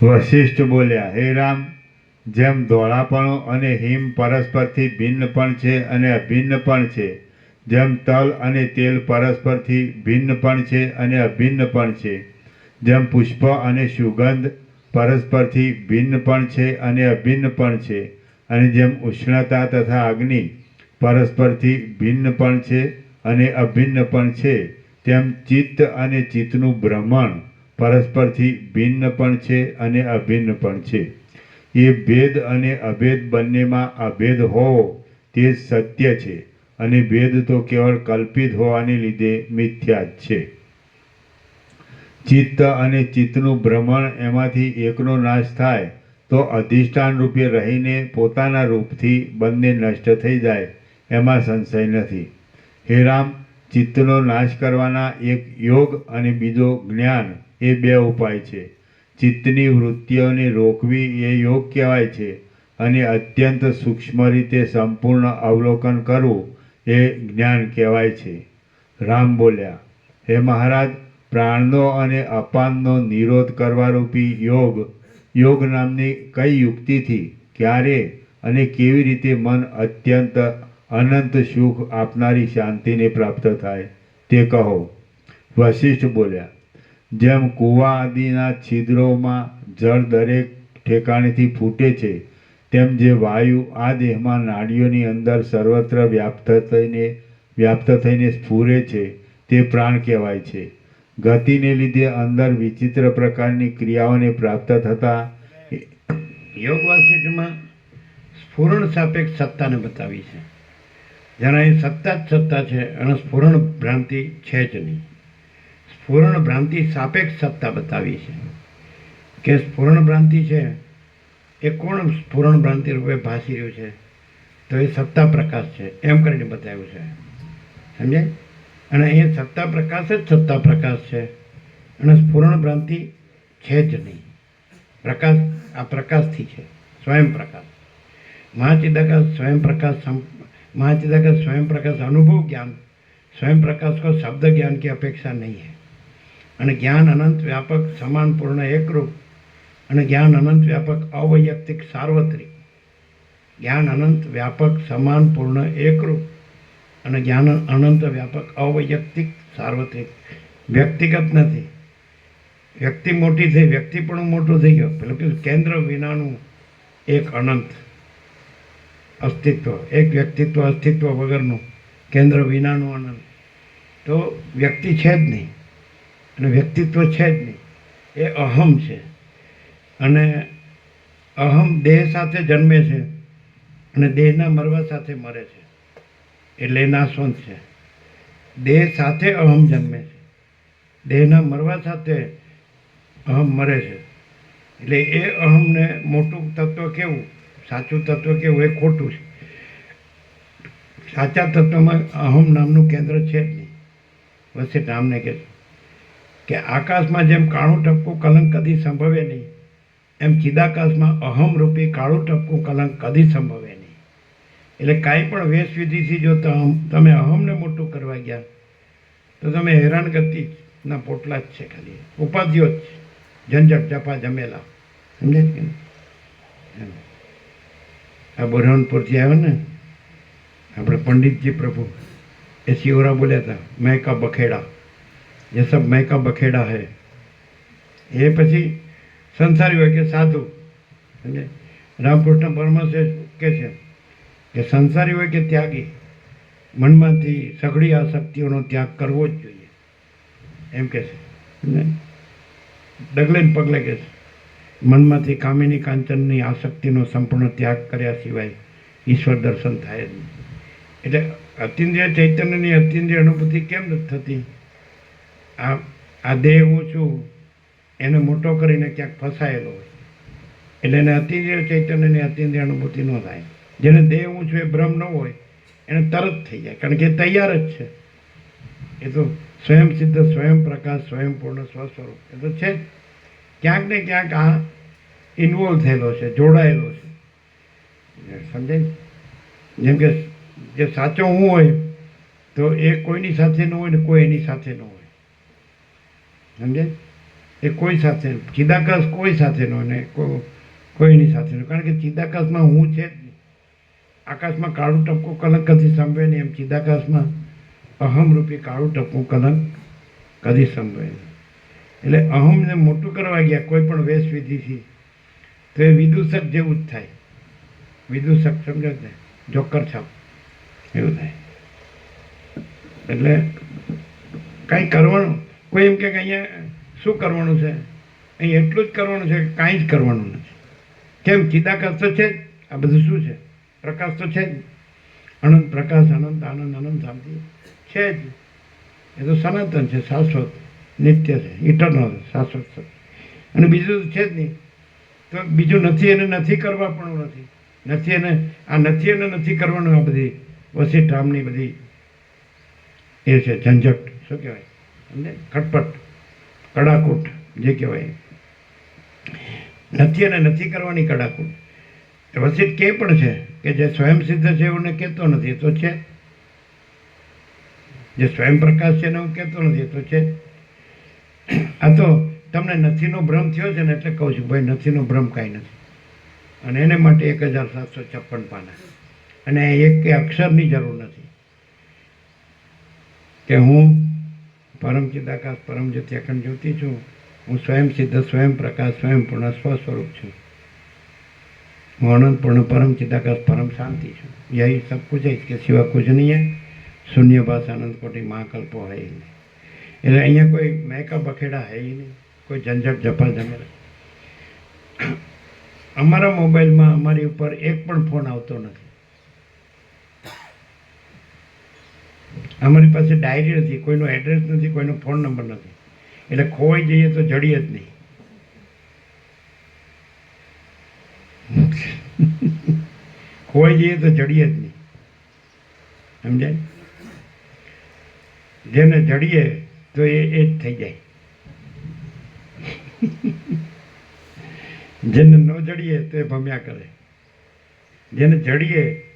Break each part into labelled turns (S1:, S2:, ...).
S1: વશિષ્ઠ બોલ્યા, હે રામ, જેમ ધોળાપણું અને હિમ પરસ્પરથી ભિન્ન પણ છે અને અભિન્ન પણ છે, જેમ તલ અને તેલ પરસ્પરથી ભિન્ન પણ છે અને અભિન્ન પણ છે, જેમ પુષ્પ અને સુગંધ પરસ્પરથી ભિન્ન પણ છે અને અભિન્ન પણ છે, અને જેમ ઉષ્ણતા તથા અગ્નિ પરસ્પરથી ભિન્ન પણ છે અને અભિન્ન પણ છે, તેમ ચિત્ત અને ચિત્તનું ભ્રમણ પરસ્પરથી ભિન્ન પણ છે અને અભિન્ન પણ છે. એ ભેદ અને અભેદ બંનેમાં અભેદ હોવો તે સત્ય છે અને ભેદ તો કેવળ કલ્પિત હોવાને લીધે મિથ્યા જ છે. ચિત્ત અને ચિત્તનું ભ્રમણ એમાંથી એકનો નાશ થાય તો અધિષ્ઠાન રૂપે રહીને પોતાના રૂપથી બંને નષ્ટ થઈ જાય એમાં સંશય નથી. હે રામ, ચિત્તનો નાશ કરવાના એક યોગ અને બીજો જ્ઞાન એ બે ઉપાય છે. ચિત્તની વૃત્તિઓને રોકવી એ યોગ કહેવાય છે અને અત્યંત સૂક્ષ્મ રીતે સંપૂર્ણ અવલોકન કરવું એ જ્ઞાન કહેવાય છે. રામ બોલ્યા, હે મહારાજ, પ્રાણનો અને અપાનનો નિરોધ કરવા રૂપી યોગ યોગ નામની કઈ યુક્તિથી, ક્યારે અને કેવી રીતે મન અત્યંત અનંત સુખ આપનારી શાંતિને પ્રાપ્ત થાય તે કહો. વશિષ્ઠ બોલ્યા જેમ કૂવા આદિના છિદ્રોમાં જળ દરેક ઠેકાણેથી ફૂટે છે, તેમ જે વાયુ આ દેહમાં નાડીઓની અંદર સર્વત્ર વ્યાપ્ત થઈને વ્યાપ્ત થઈને સ્ફૂરે છે, તે પ્રાણ કહેવાય છે. ગતિને લીધે અંદર વિચિત્ર પ્રકારની ક્રિયાઓને પ્રાપ્ત થતાં
S2: યોગ વાસિષ્ઠમાં સ્ફુરણ સાપેક્ષ સત્તાને બતાવી છે. જ્યારે એ સત્તા જ સત્તા છે અને સ્ફુરણ ભ્રાંતિ છે જ નહીં. સ્ફુરણ ભ્રાંતિ સાપેક્ષ સત્તા બતાવી છે કે સ્ફુરણ ભ્રાંતિ છે એ કોણ સ્ફુરણ ભ્રાંતિ રૂપે ભાસી રહ્યું છે તો એ સત્તા પ્રકાશ છે એમ કરીને બતાવ્યું છે સમજાય અને એ સત્તા પ્રકાશ જ સત્તા પ્રકાશ છે અને સ્ફુરણ ભ્રાંતિ છે જ નહીં પ્રકાશ આ પ્રકાશથી છે સ્વયં પ્રકાશ મહાચિદાકાશ સ્વયં પ્રકાશ સમ महाचिदाकाश स्वयं प्रकाश अनुभव ज्ञान स्वयं प्रकाश को शब्द ज्ञान की अपेक्षा नहीं है અને જ્ઞાન અનંત વ્યાપક સમાનપૂર્ણ એકરૂપ અને જ્ઞાન અનંત વ્યાપક અવૈયક્તિક સાર્વત્રિક. જ્ઞાન અનંત વ્યાપક સમાનપૂર્ણ એકરૂપ અને જ્ઞાન અનંત વ્યાપક અવૈયક્તિક સાર્વત્રિક. વ્યક્તિગત નથી. વ્યક્તિ મોટી થઈ, વ્યક્તિ પણ મોટું થઈ ગયું. પેલું કે કેન્દ્ર વિનાનું એક અનંત અસ્તિત્વ, એક વ્યક્તિત્વ અસ્તિત્વ વગરનું કેન્દ્ર વિનાનું અનંત. તો વ્યક્તિ છે જ નહીં. અને વ્યક્તિત્વ છે જ નહીં. એ અહમ છે. અને અહમ દેહ સાથે જન્મે છે અને દેહના મરવા સાથે મરે છે. એટલે નાશવંત છે. દેહ સાથે અહમ જન્મે છે. દેહના મરવા સાથે અહમ મરે છે. એટલે એ અહમને મોટું તત્વ કેવું? સાચું તત્વ કેવું? એ ખોટું છે. સાચા તત્વમાં અહમ નામનું કેન્દ્ર છે જ નહીં. વચ્ચે નામને કે કે આકાશમાં જેમ કાળું ટપકું કલંક કદી સંભવે નહીં, એમ ચિદાકાશમાં અહમ રૂપી કાળું ટપકું કલંક કદી સંભવે નહીં. એટલે કાંઈ પણ વેશ વિધિથી જો તમ- અહમને મોટું કરવા ગયા, તો તમે હેરાનગતિના પોટલા જ છે ખાલી. ઉપાધિઓ જ છે. ઝંઝટ જપા જમેલા. સમજે કે? આ બુરહાનપુરથી આવ્યો ને, આપણે પંડિતજી પ્રભુ, એ શિવરા બોલ્યા હતા મેં કા બખેડા. જે સબ મહેકા બખેડા હે એ પછી સંસારી હોય કે સાધુ એટલે રામકૃષ્ણ પરમહંસે કે છે કે સંસારી હોય કે ત્યાગી મનમાંથી સઘળી આસક્તિઓનો ત્યાગ કરવો જ જોઈએ એમ કહે છે ડગલે ને પગલે કહે છે મનમાંથી કામિની કાંચનની આસક્તિનો સંપૂર્ણ ત્યાગ કર્યા સિવાય ઈશ્વર દર્શન થાય જ નહીં એટલે અતિન્દ્રિય ચૈતન્યની અતિન્દ્રિય અનુભૂતિ કેમ નથી થતી આ આ દેહ હું છું, એને મોટો કરીને ક્યાંક ફસાયેલો હોય. એટલે એને અતિન્દ્રિય ચૈતન્યની અતિન્દ્રિય અનુભૂતિ ન થાય. જેને દેહ હું છું એ ભ્રમ ન હોય, એને તરત થઈ જાય. કારણ કે તૈયાર જ છે. એ તો સ્વયં સિદ્ધ, સ્વયં પ્રકાશ, સ્વયં પૂર્ણ સ્વસ્વરૂપ. એ તો છે ક્યાંક ને ક્યાંક આ ઇન્વોલ્વ થયેલો છે, જોડાયેલો છે. સમજાય જેમ કે, જે સાચો હું હોય, તો એ કોઈની સાથે ન હોય ને કોઈ એની સાથે ન હોય. સમજાય એ કોઈ સાથે, ચિદાકાશ કોઈ સાથેનો ને કોઈ કોઈની સાથેનો. કારણ કે ચિદાકાશમાં હું છે જ આકાશમાં કાળું ટપકું કલંક કદી સંભવે નહીં. એમ ચિદાકાશમાં અહમરૂપી કાળું ટપકું કલંક કદી સંભવે નહીં. એટલે અહમને મોટું કરવા ગયા કોઈ પણ વેશ વિધિથી તો એ વિદૂષક જેવું જ થાય. વિદૂષક સમજો ને? જોકર છાપ. એવું થાય. એટલે કાંઈ કરવાનું કોઈ એમ કે અહીંયા શું કરવાનું છે? અહીં એટલું જ કરવાનું છે કાંઈ જ કરવાનું નથી. કેમ? ચિદાકાશ તો છે જ. આ બધું શું છે? પ્રકાશ તો છે જ. અનંત પ્રકાશ, અનંત આનંદ, અનંત શાંતિ છે જ. એ તો સનાતન છે, શાશ્વત, નિત્ય છે ઇટરનલ શાશ્વત છે. અને બીજું તો છે જ નહીં. તો બીજું નથી એને નથી કરવા પણ નથી. નથી એને આ નથી એને નથી કરવાનું આ બધી વસીઠ રામની બધી એ છે ઝંઝટ. શું કહેવાય? સમજે ખટપટ, કડાકૂટ જે કહેવાય. નથી અને નથી કરવાની કડાકૂટ. વસિત કે પણ છે કે જે સ્વયં સિદ્ધ છે એવું કહેતો નથી તો છે. જે સ્વયં પ્રકાશ છે એને હું કહેતો નથી તો છે. આ તો તમને નથીનો ભ્રમ થયો છે ને એટલે કહું છું, ભાઈ, નથીનો ભ્રમ કાંઈ નથી. અને એને માટે એક હજાર સાતસો છપ્પન પાના. અને એક અક્ષરની જરૂર નથી. કે હું પરમ ચિદાકાશ પરમ જ્યોતિ અખંડ જ્યોતિ છું હું સ્વયં સિદ્ધ સ્વયં પ્રકાશ સ્વયં પૂર્ણ સ્વ સ્વરૂપ છું હું અનંત પૂર્ણ પરમ चिदाकाश परम शांति છું यही सब कुछ है इसके सिवा कुछ नहीं है शून्य भाष अनंत कोटि महाकल्पो है ही नहीं એટલે અહીંયા કોઈ મેકા બખેડા હે ય નહીં કોઈ ઝંઝટ જપા જમેલા અમારા મોબાઈલમાં અમારી ઉપર એક પણ ફોન આવતો નથી અમારી પાસે ડાયરી નથી, કોઈનો એડ્રેસ નથી, કોઈનો ફોન નંબર નથી. એટલે ખોવાઈ જઈએ તો જડીએ જ નહીં. ખોવાઈ જઈએ તો જડીએ જ નહીં. સમજાય? જેને જડીએ તો એ એ જ થઈ જાય. જેને ન જડીએ તો એ ભમ્યા કરે. જેને જડીએ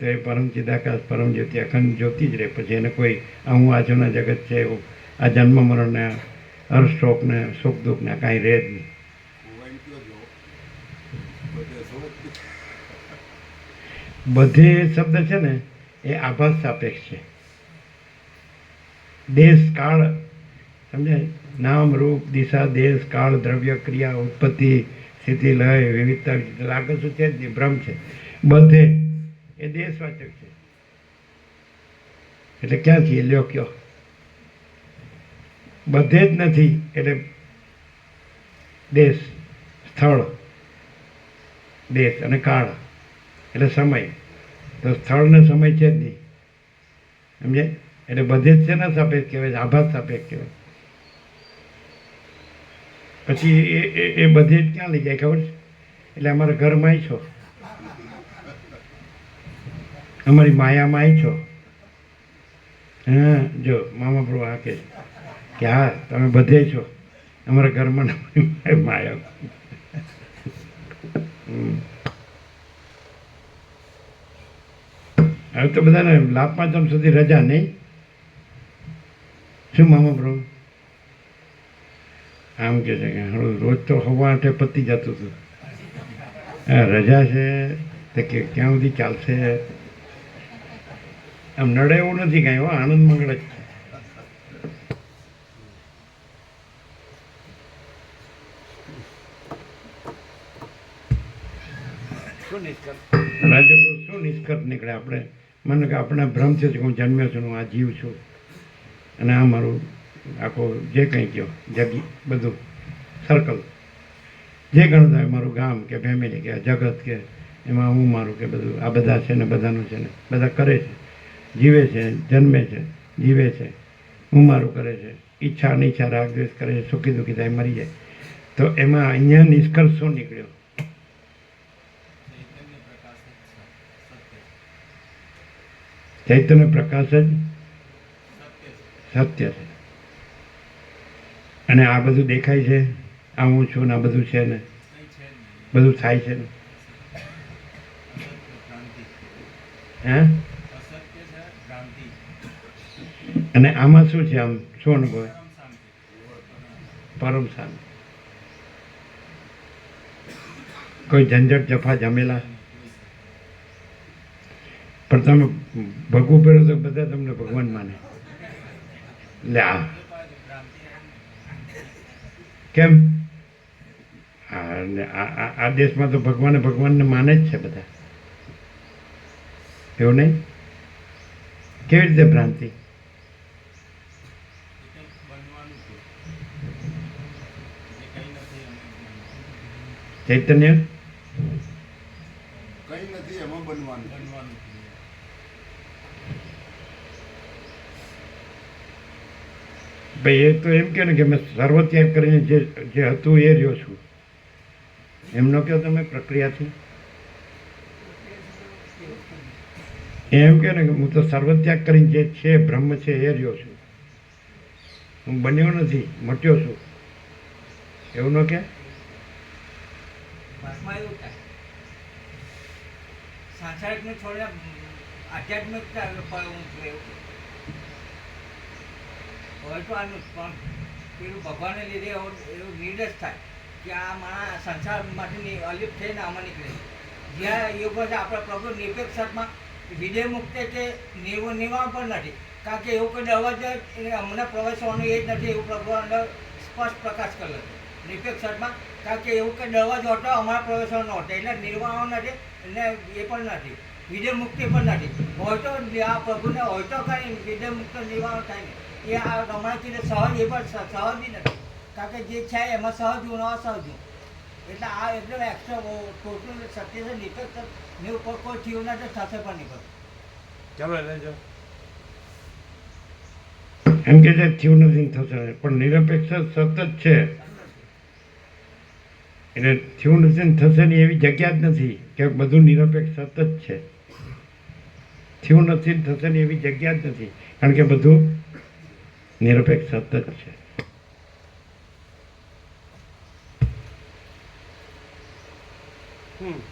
S2: તો એ પરમ ચિદાકાશ પરમ જ્યોતિ અખંડ જ્યોતિ જ રહે. પછી એને કોઈ હું આજુના જગત છે એવું, આ જન્મ મરણને હર્ષ શોકને સુખ દુઃખને કાંઈ રહે જ નહીં. બધે શબ્દ છે ને, એ આભાસ સાપેક્ષ છે. દેશ, કાળ, સમજાય? નામ, રૂપ, દિશા, દેશ, કાળ, દ્રવ્ય, ક્રિયા, ઉત્પત્તિ, સ્થિતિ, લય, વિવિધતા આગળ શું છે જ નહીં, ભ્રમ છે. બધે એ દેશવાચક છે. એટલે ક્યાંથી એ લ્યો કયો? બધે જ નથી, એટલે દેશ, સ્થળ, દેશ અને કાળ, એટલે સમય. તો સ્થળ ને સમય છે જ નહીં. સમજાય? એટલે બધે જ છે ને સાપેક્ષ કહેવાય, આભાસ સાપેક્ષ કહેવાય. પછી એ- એ બધે જ ક્યાં લઈ જાય ખબર છે? એટલે અમારા ઘરમાં છો. અમારી માયામાં આવી છો. હા, જો, મામા પ્રભુ આ કે કે હા, તમે બધે છો. અમારા ઘરમાં માયા હવે તો બધાને લાભ પાંચમ સુધી રજા નહીં. શું મામા પ્રભુ? આમ કે છે કે હળુ, રોજ તો હવા આઠે પતી જતું હતું. રજા છે, તે ક્યાં સુધી ચાલશે? આમ નડે એવું નથી કાંઈ, હો આનંદ મંગળ. જ છે રાજ્યપ્રભુ શું નિષ્કર્ષ નીકળે આપણે? મને કે આપણા ભ્રમ છે હું જન્મ્યો છું હું આ જીવ છું. અને આ મારું આખો જે કંઈ કહો જગી, બધું સર્કલ જે ગણું થાય, મારું ગામ કે ફેમિલી કે જગત કે, એમાં હું મારું કે બધું, આ બધા છે ને, બધાનું છે ને, બધા કરે છે. જીવે છે, જન્મે છે, જીવે છે હું મારું કરે છે, ઈચ્છા અનિચ્છા રાગ દ્વેષ કરે છે, સુખી દુઃખી થાય, મરી જાય. તો એમાં અહીંયા નિષ્કર્ષ શું નીકળ્યો. ચૈતન્ય પ્રકાશ જ સત્ય છે. અને આ બધું દેખાય છે આ હું છું ને આ બધું છે ને, બધું થાય છે ને. હે? અને આમાં શું છે આમ? શું અનુભવ? પરમ શાંતિ. કોઈ ઝંઝટ જફા જમેલા? પણ તમે ભગવું પડ્યું તો બધા તમને ભગવાન માને. લે આ. કેમ? આ દેશમાં તો ભગવાને ભગવાનને માને જ છે બધા. એવું નહીં? કેવી રીતે ભ્રાંતિ? ચૈતન્ય?
S3: કઈ નથી એમાં બનવાનું.
S2: ભાઈ એ તો એમ કે ને કે મેં સર્વ ત્યાગ કરીને જે જે હતું એ રહ્યો છું. એમનો કહો તમે પ્રક્રિયાથી એમ કે ને કે હું તો સર્વ ત્યાગ કરીને જે છે બ્રહ્મ છે એ રહ્યો છું. હું બન્યો નથી મટ્યો છું. એવું ન કે
S4: થાય સાંસારિકને છોડીને આધ્યાત્મિક પર હું એવું હોય તો આનું પણ પેલું ભગવાનને લીધે એવું નિર્દેશ થાય કે આ મારા સંસારમાંથી અલિપ્ત થઈને આમાં નીકળે જ્યાં યોગ છે આપણા પ્રભુ નિરપેક્ષમાં વિજય મુક્ત કે નિર્વ, નિર્વાણ પણ નથી. કારણ કે એવું કોઈ દવા જ અમને પ્રવેશવાનું એ જ નથી, એવું પ્રભુ અંદર સ્પષ્ટ પ્રકાશ કરેલો છે. નિરપેક્ષમાં કારણ કે એવું કે દરવાજો હતો અમારા પ્રવેશવાનો હતો એટલે નિર્વાહો નથી એટલે એ પણ નથી. વિજય મુક્તિ પણ નથી. હોય તો આ પ્રભુને હોય તો કઈ વિજય મુક્ત નિર્વાણ થાય ને એ આ રમણાથી સહજ એ પણ સહજ બી નથી. કારણ કે જે છે એમાં સહજ હું અસહજ હું એટલે આ એકદમ એક્સ્ટ્રા ટોટલ સત્ય છે નિરપેક્ષ ને ઉપર કોઈ થયું નથી થશે પણ નહીં પણ
S2: ચાલો લેજો એમ કે જે થયું નથી થશે. પણ નિરપેક્ષ સતત છે. એટલે થયું નથી ને થશે ને એવી જગ્યા જ નથી. કે બધું નિરપેક્ષ સતત છે. થયું નથી ને થશે ને એવી જગ્યા જ નથી. કારણ કે બધું નિરપેક્ષ સતત છે.
S5: હમ.